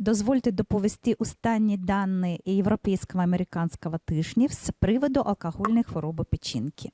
Дозвольте доповісти останні дані Європейського американського тижнів з приводу алкогольної хвороби печінки.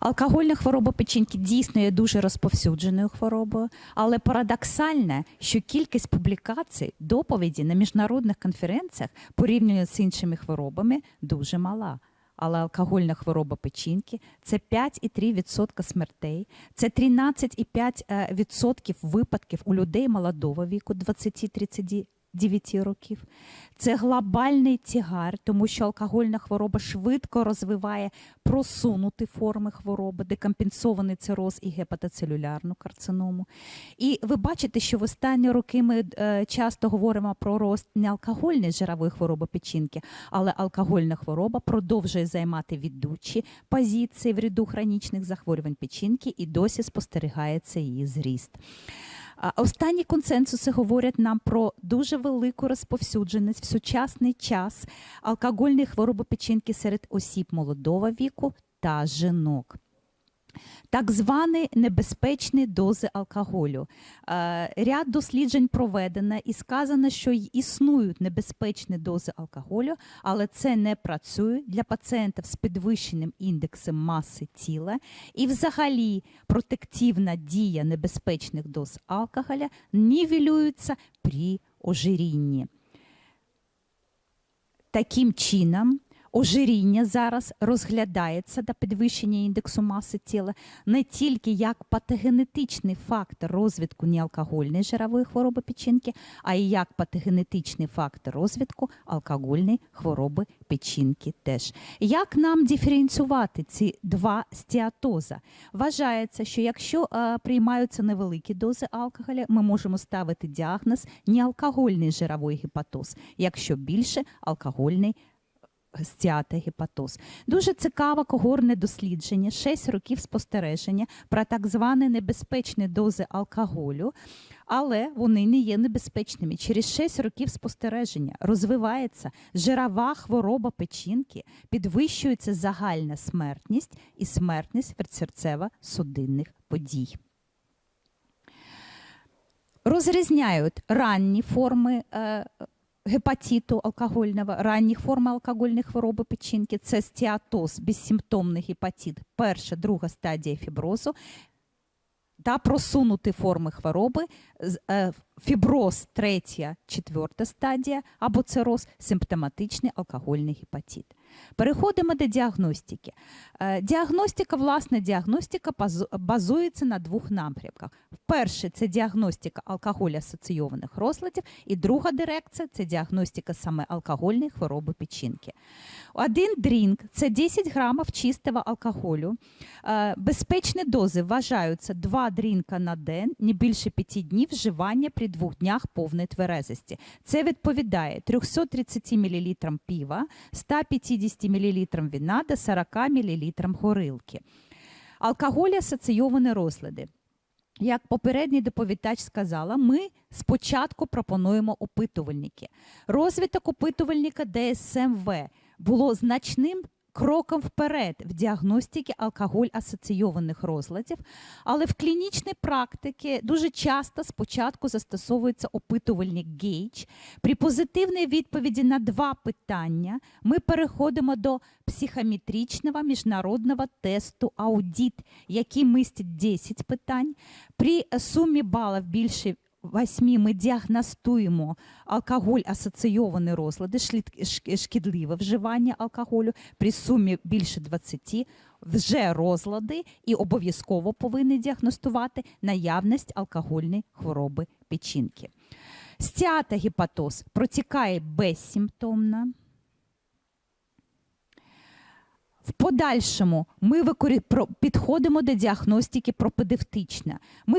Алкогольна хвороба печінки дійсно є дуже розповсюдженою хворобою, але парадоксальне, що кількість публікацій, доповіді на міжнародних конференціях порівняно з іншими хворобами дуже мала. Але алкогольна хвороба печінки. Це 5,3% смертей, це 13,5% випадків у людей молодого віку 20-39 років. Це глобальний тягар, тому що алкогольна хвороба швидко розвиває просунуті форми хвороби, декомпенсований цироз і гепатоцелюлярну карциному. І ви бачите, що в останні роки ми е, часто говоримо про рост не алкогольної жирової хвороби печінки, але алкогольна хвороба продовжує займати ведучі позиції в ряду хронічних захворювань печінки і досі спостерігається її зріст. Останні консенсуси говорять нам про дуже велику розповсюдженість в сучасний час алкогольної хвороби печінки серед осіб молодого віку та жінок. Так звані небезпечні дози алкоголю. Е, Ряд досліджень проведено і сказано, що існують небезпечні дози алкоголю, але це не працює для пацієнтів з підвищеним індексом маси тіла. І взагалі протективна дія небезпечних доз алкоголя нівелюється при ожирінні. Таким чином, ожиріння зараз розглядається до підвищення індексу маси тіла не тільки як патогенетичний фактор розвитку неалкогольної жирової хвороби печінки, а й як патогенетичний фактор розвитку алкогольної хвороби печінки теж. Як нам диференціювати ці два стіатоза? Вважається, що якщо е, приймаються невеликі дози алкоголя, ми можемо ставити діагноз неалкогольний жировий гепатоз, якщо більше алкогольний стеатогепатоз. Дуже цікаве когорне дослідження, 6 років спостереження про так звані небезпечні дози алкоголю, але вони не є небезпечними. Через 6 років спостереження розвивається жирова хвороба печінки, підвищується загальна смертність і смертність від серцево-судинних подій. Розрізняють ранні форми е, гепатиту алкогольного, ранніх форм алкогольної хвороби печінки, це стеатоз, безсимптомний гепатит, перша, друга стадія фіброзу та просунуті форми хвороби, е, фіброз, третя, четверта стадія або цироз, симптоматичний алкогольний гепатит. Переходимо до діагностики. Е, Діагностика, власне, діагностика базується на двох напрямках. Перше це діагностика алкоголь асоційованих розладів, і друга дирекція це діагностика саме алкогольної хвороби печінки. Один дрінк це 10 грамів чистого алкоголю. Е, Безпечні дози вважаються 2 дрінка на день, не більше 5 днів вживання при двох днях повної тверезості. Це відповідає 330 мл пива, 150 мл вина до 40 мл горилки. Алкоголь асоційовані розлади. Як попередній доповідач сказала, ми спочатку пропонуємо опитувальники. Розвиток опитувальника ДСМВ було значним кроком вперед в діагностиці алкоголь асоційованих розладів, але в клінічній практиці дуже часто спочатку застосовується опитувальник гейдж. При позитивній відповіді на два питання ми переходимо до психометричного міжнародного тесту аудіт, який містить 10 питань. При сумі балів більше восьмі ми діагностуємо алкоголь асоційовані розлади, шкідливе вживання алкоголю. При сумі більше 20 вже розлади і обов'язково повинні діагностувати наявність алкогольної хвороби печінки. Стеатогепатоз протікає безсимптомно. В подальшому ми підходимо до діагностики пропедевтично. Ми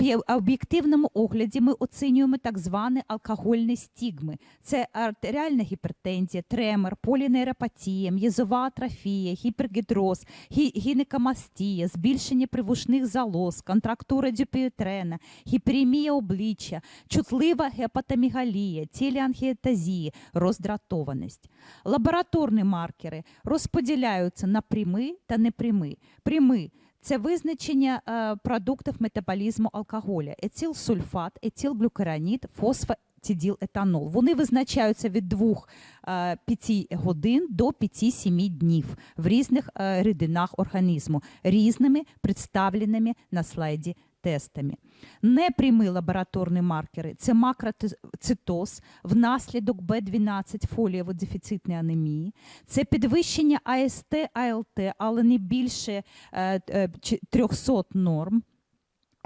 е, об'єктивному огляді ми оцінюємо так звані алкогольні стігми. Це артеріальна гіпертензія, тремор, полінейропатія, м'язова атрофія, гіпергідроз, гі- гінекомастія, збільшення привушних залоз, контрактура дюпіотрена, гіперемія обличчя, чутлива гепатомігалія, телеангієтазії, роздратованість. Лабораторні маркери розподіляються на прямі та непрямі. Прямі це визначення е, продуктів метаболізму алкоголя: етилсульфат, етилглюкеранід, фосфатидилетанол. Вони визначаються від 2-5 годин до 5-7 днів в різних е, рідинах організму, різними представленими на слайді тестами. Непрямі лабораторні маркери це макроцитоз внаслідок Б12 фолієво-дефіцитної анемії, це підвищення АСТ, АЛТ, але не більше е, е, 300 норм.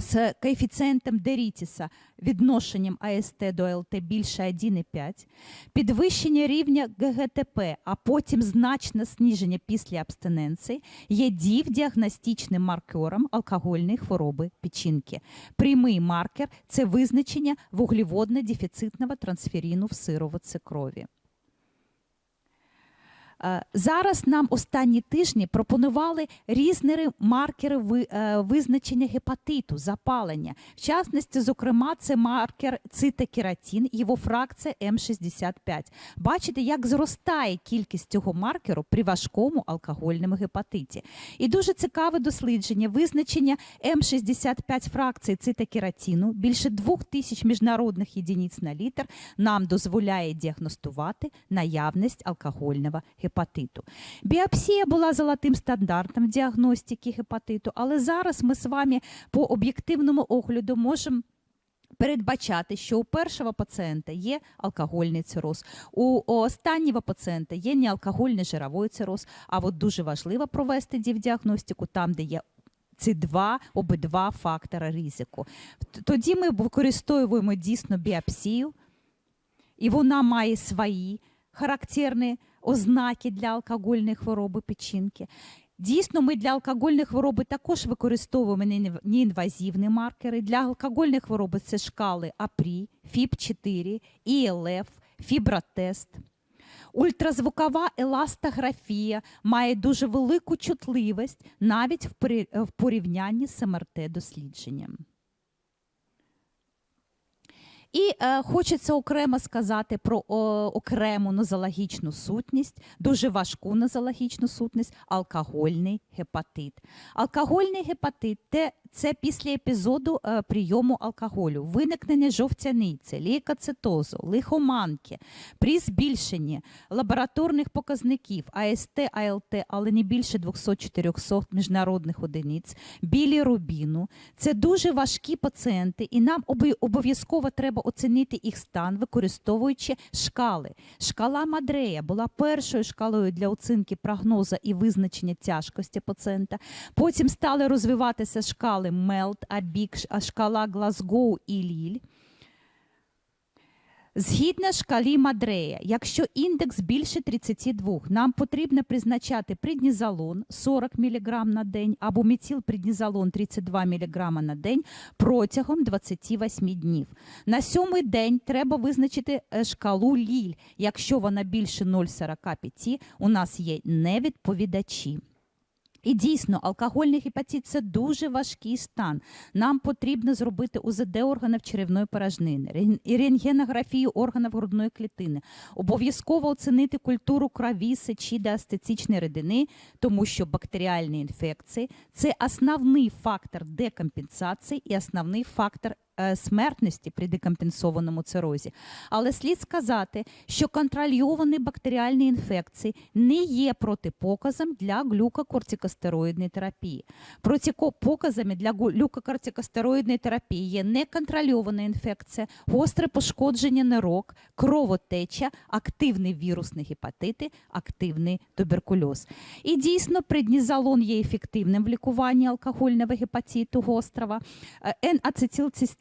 З коефіцієнтом Дерітіса відношенням АСТ до ЛТ більше 1,5, підвищення рівня ГГТП, а потім значне зниження після абстиненції є дів діагностичним маркером алкогольної хвороби печінки. Прямий маркер це визначення вуглеводно-дефіцитного трансферіну в сироватці крові. Е, Зараз нам останні тижні пропонували різні маркери е, визначення гепатиту, запалення. В частності, зокрема, це маркер цитокератин, його фракція М65. Бачите, як зростає кількість цього маркеру при важкому алкогольному гепатиті. І дуже цікаве дослідження визначення М65 фракції цитокератину, більше 2000 міжнародних єдиниць на літр нам дозволяє діагностувати наявність алкогольного гепатиту. Біопсія була золотим стандартом діагностики гепатиту, але зараз ми з вами по об'єктивному огляду можемо. Передбачати, що у першого пацієнта є алкогольний цироз, у останнього пацієнта є неалкогольний жировий цироз. А от дуже важливо провести діагностику там, де є ці два обидва фактори ризику. Тоді ми використовуємо дійсно біопсію, і вона має свої характерні ознаки для алкогольної хвороби печінки. Дійсно, ми для алкогольної хвороби також використовуємо неінв- неінвазивні маркери. Для алкогольної хвороби це шкали АПРІ, ФІП-4, ІЛФ, фібротест. Ультразвукова еластографія має дуже велику чутливість навіть в порівнянні з МРТ-дослідженням. І е, хочеться окремо сказати про о, окрему нозологічну сутність, дуже важку нозологічну сутність алкогольний гепатит. Алкогольний гепатит те, це після епізоду е, прийому алкоголю, виникнення жовтяниці, лейкоцитозу, лихоманки, при збільшенні лабораторних показників АСТ, АЛТ, але не більше 200-400 міжнародних одиниць, білі рубіну. Це дуже важкі пацієнти, і нам обов'язково треба оцінити їх стан, використовуючи шкали. Шкала Мадрея була першою шкалою для оцінки прогнозу і визначення тяжкості пацієнта. Потім стали розвиватися шкали Мелт, Абік, шкала Глазгоу і Ліль. Згідно шкалі Мадрея, якщо індекс більше 32, нам потрібно призначати преднізолон 40 мг на день або метилпреднізолон 32 мг на день протягом 28 днів. На сьомий день треба визначити е, шкалу Ліль. Якщо вона більше 0,45, у нас є невідповідачі. І дійсно, алкогольний гепатит це дуже важкий стан. Нам потрібно зробити УЗД органів черевної і рентгенографію органів грудної клітини. Обов'язково оцінити культуру крові, сечі та астетичної рідини, тому що бактеріальні інфекції це основний фактор декомпенсації і основний фактор смертності при декомпенсованому цирозі. Але слід сказати, що контрольовані бактеріальні інфекції не є протипоказом для глюкокортикостероїдної терапії. Протипоказами для глюкокортикостероїдної терапії є неконтрольована інфекція, гостре пошкодження нирок, кровотеча, активний вірусний гепатити, активний туберкульоз. І дійсно, преднізолон є ефективним в лікуванні алкогольного гепатиту гострого. Е,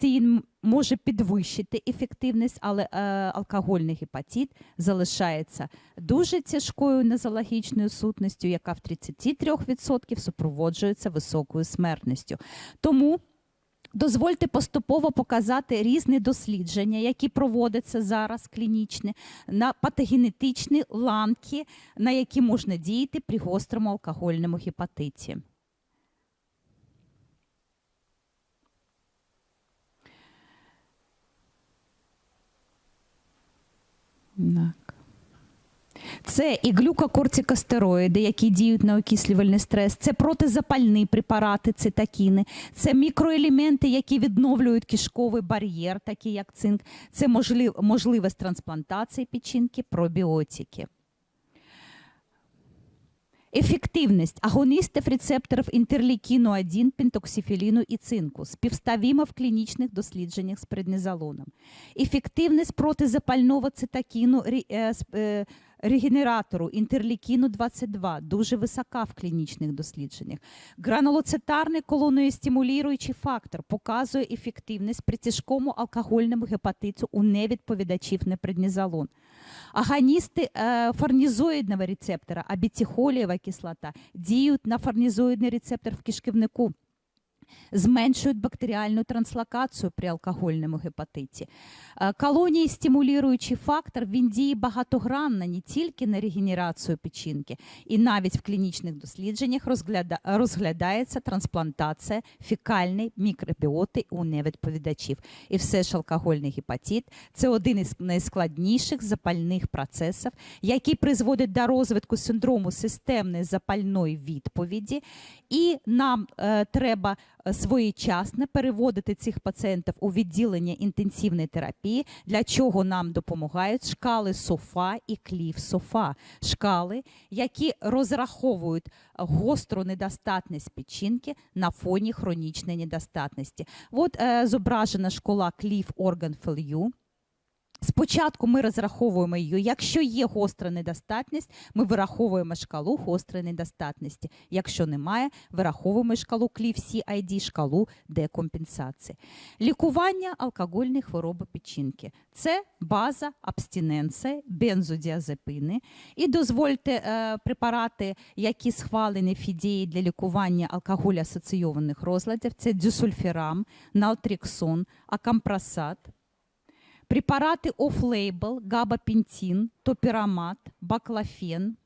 N-ацетилцистеїн може підвищити ефективність, але е, алкогольний гепатит залишається дуже тяжкою нозологічною сутністю, яка в 33% супроводжується високою смертністю. Тому Дозвольте поступово показати різні дослідження, які проводяться зараз клінічні, на патогенетичні ланки, на які можна діяти при гострому алкогольному гепатиті. Так. Це і глюкокортикостероїди, які діють на окислювальний стрес, це протизапальні препарати, цитокіни, це мікроелементи, які відновлюють кишковий бар'єр, такі як цинк, це можлив, можливість трансплантації печінки, пробіотики. Ефективність агоністів рецепторів інтерлікіну 1, пентоксифіліну і цинку співставіма в клінічних дослідженнях з преднізолоном. Ефективність протизапального цитокіну регенератору інтерлікіну 22 дуже висока в клінічних дослідженнях. Гранулоцитарний колоноїстимулюючий фактор показує ефективність при тяжкому алкогольному гепатиту у невідповідачів на преднізолон. Агоністи е, фарнізоїдного рецептора, абітихолієва кислота, діють на фарнізоїдний рецептор в кишківнику. Зменшують бактеріальну транслокацію при алкогольному гепатиті. Е, Колонії стимулюючий фактор він діє багатогранно не тільки на регенерацію печінки, і навіть в клінічних дослідженнях розгляда- розглядається трансплантація фекальної мікробіоти у невідповідачів. І все ж алкогольний гепатит це один із найскладніших запальних процесів, який призводить до розвитку синдрому системної запальної відповіді. І нам е, треба своєчасно переводити цих пацієнтів у відділення інтенсивної терапії, для чого нам допомагають шкали СОФА і клів СОФА. Шкали, які розраховують гостру недостатність печінки на фоні хронічної недостатності. От е, зображена школа Клів орган Failure. Спочатку ми розраховуємо її. Якщо є гостра недостатність, ми вираховуємо шкалу гострої недостатності. Якщо немає, вираховуємо шкалу клів CID, шкалу декомпенсації. Лікування алкогольної хвороби печінки це база абстиненція, бензодіазепини. І дозвольте е, препарати, які схвалені фідеї для лікування алкоголь асоційованих розладів. Це дюсульфірам, нaltrexон, акампросат. Препарати оф-лейбл, габапентин, топирамат, баклофен,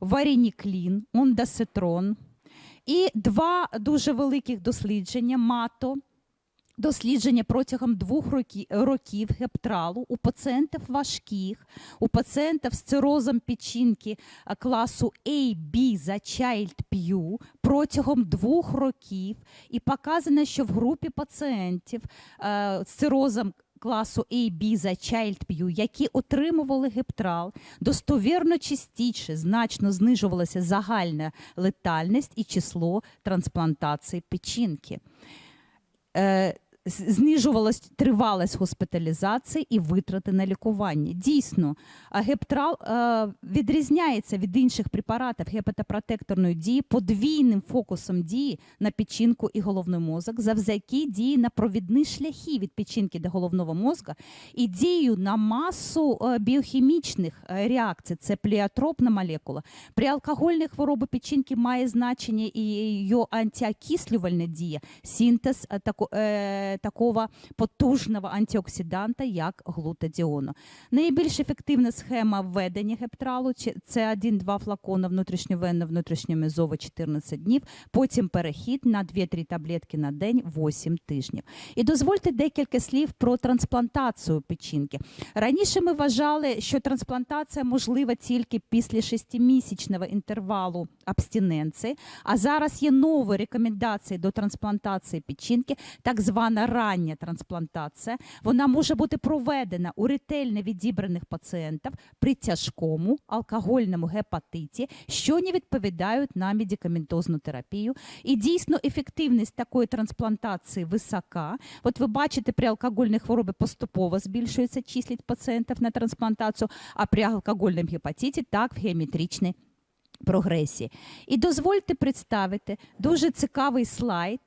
варініклін, ондосетрон І два дуже великих дослідження МАТО. Дослідження протягом двох років гептралу у пацієнтів важких, у пацієнтів з цирозом печінки класу A, B за Child Pew протягом двох років. І показано, що в групі пацієнтів е, з цирозом класу A, B за Child Pew, які отримували гептрал, достовірно частіше значно знижувалася загальна летальність і число трансплантацій печінки. Знижувалась тривалість госпіталізації і витрати на лікування. Дійсно, гептрал е, відрізняється від інших препаратів гепатопротекторної дії подвійним фокусом дії на печінку і головний мозок, завдяки дії на провідні шляхи від печінки до головного мозка і дію на масу е, біохімічних е, реакцій. Це пліотропна молекула. При алкогольній хворобі печінки має значення і її антиокислювальна дія, синтез тако, е, такого потужного антиоксиданта, як глутадіону. Найбільш ефективна схема введення гептралу це 1-2 флакона внутрішньовенно, внутрішньомезово 14 днів, потім перехід на 2-3 таблетки на день 8 тижнів. І дозвольте декілька слів про трансплантацію печінки. Раніше ми вважали, що трансплантація можлива тільки після шестимісячного інтервалу абстиненції, а зараз є нові рекомендації до трансплантації печінки, так звана рання трансплантація. Вона може бути проведена у ретельно відібраних пацієнтів при тяжкому алкогольному гепатиті, що не відповідають на медикаментозну терапію. І дійсно ефективність такої трансплантації висока. От ви бачите, при алкогольній хворобі поступово збільшується числість пацієнтів на трансплантацію, а при алкогольному гепатиті так в геометричній прогресії. І дозвольте представити дуже цікавий слайд,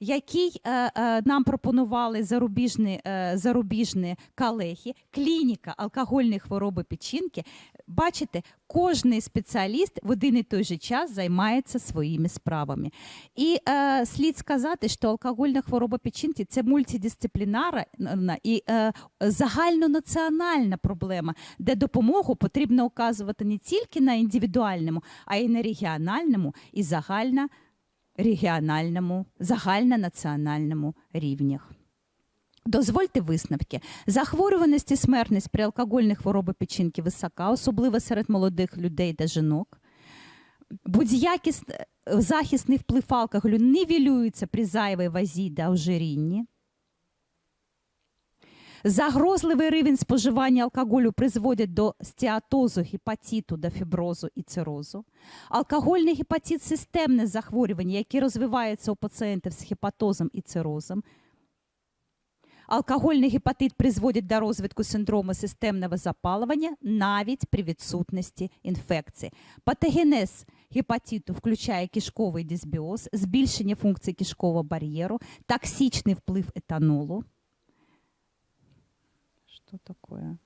який е, е, нам пропонували зарубіжні, е, зарубіжні колеги, клініка алкогольної хвороби печінки. Бачите, кожний спеціаліст в один і той же час займається своїми справами. І е, слід сказати, що алкогольна хвороба печінки це мультидисциплінарна і е, загальнонаціональна проблема, де допомогу потрібно оказувати не тільки на індивідуальному, а й на регіональному і загальнорегіональному, загальнонаціональному рівнях. Дозвольте висновки. Захворюваність і смертність при алкогольній хворобі печінки висока, особливо серед молодих людей та жінок. Будь-який с- захисний вплив алкоголю нівелюється при зайвій вазі та ожирінні. Загрозливий рівень споживання алкоголю призводить до стеатозу, гепатиту, до фіброзу і цирозу. Алкогольний гепатит системне захворювання, яке розвивається у пацієнтів з гепатозом і цирозом. Алкогольний гепатит призводить до розвитку синдрому системного запалення навіть при відсутності інфекції. Патогенез гепатиту включає кишковий дисбіоз, збільшення функції кишкового бар'єру, токсичний вплив етанолу. Що такое?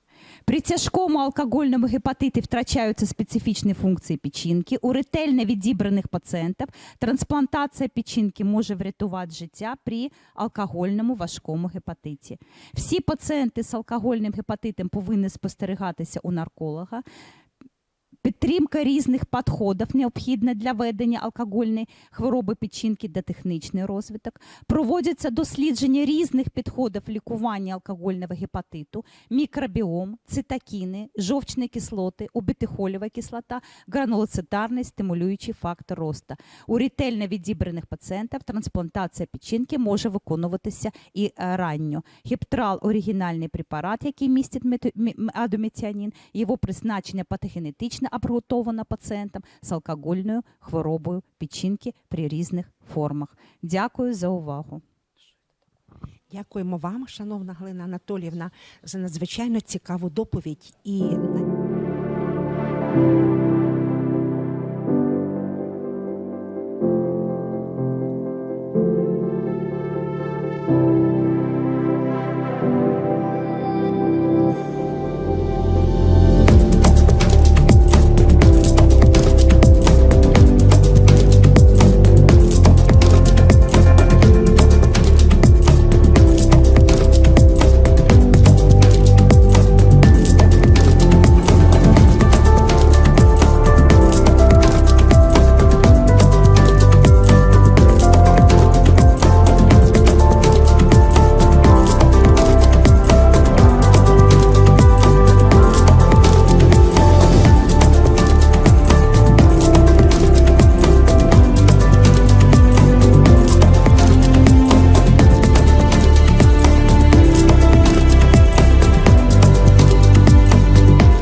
При тяжкому алкогольному гепатиті втрачаються специфічні функції печінки. У ретельно відібраних пацієнтів трансплантація печінки може врятувати життя при алкогольному важкому гепатиті. Всі пацієнти з алкогольним гепатитом повинні спостерігатися у нарколога. Підтримка різних підходів необхідна для ведення алкогольної хвороби печінки та технічний розвиток. Проводяться дослідження різних підходів лікування алкогольного гепатиту, мікробіом, цитокіни, жовчні кислоти, обітихолєва кислота, гранулоцитарний стимулюючий фактор росту. У ретельно відібраних пацієнтів трансплантація печінки може виконуватися і ранньо. Гептрал – оригінальний препарат, який містить адометіанін. Його призначення патогенетично обґрунтовано пацієнтам з алкогольною хворобою печінки при різних формах. Дякую за увагу. Дякуємо вам, шановна Галина Анатоліївна, за надзвичайно цікаву доповідь. І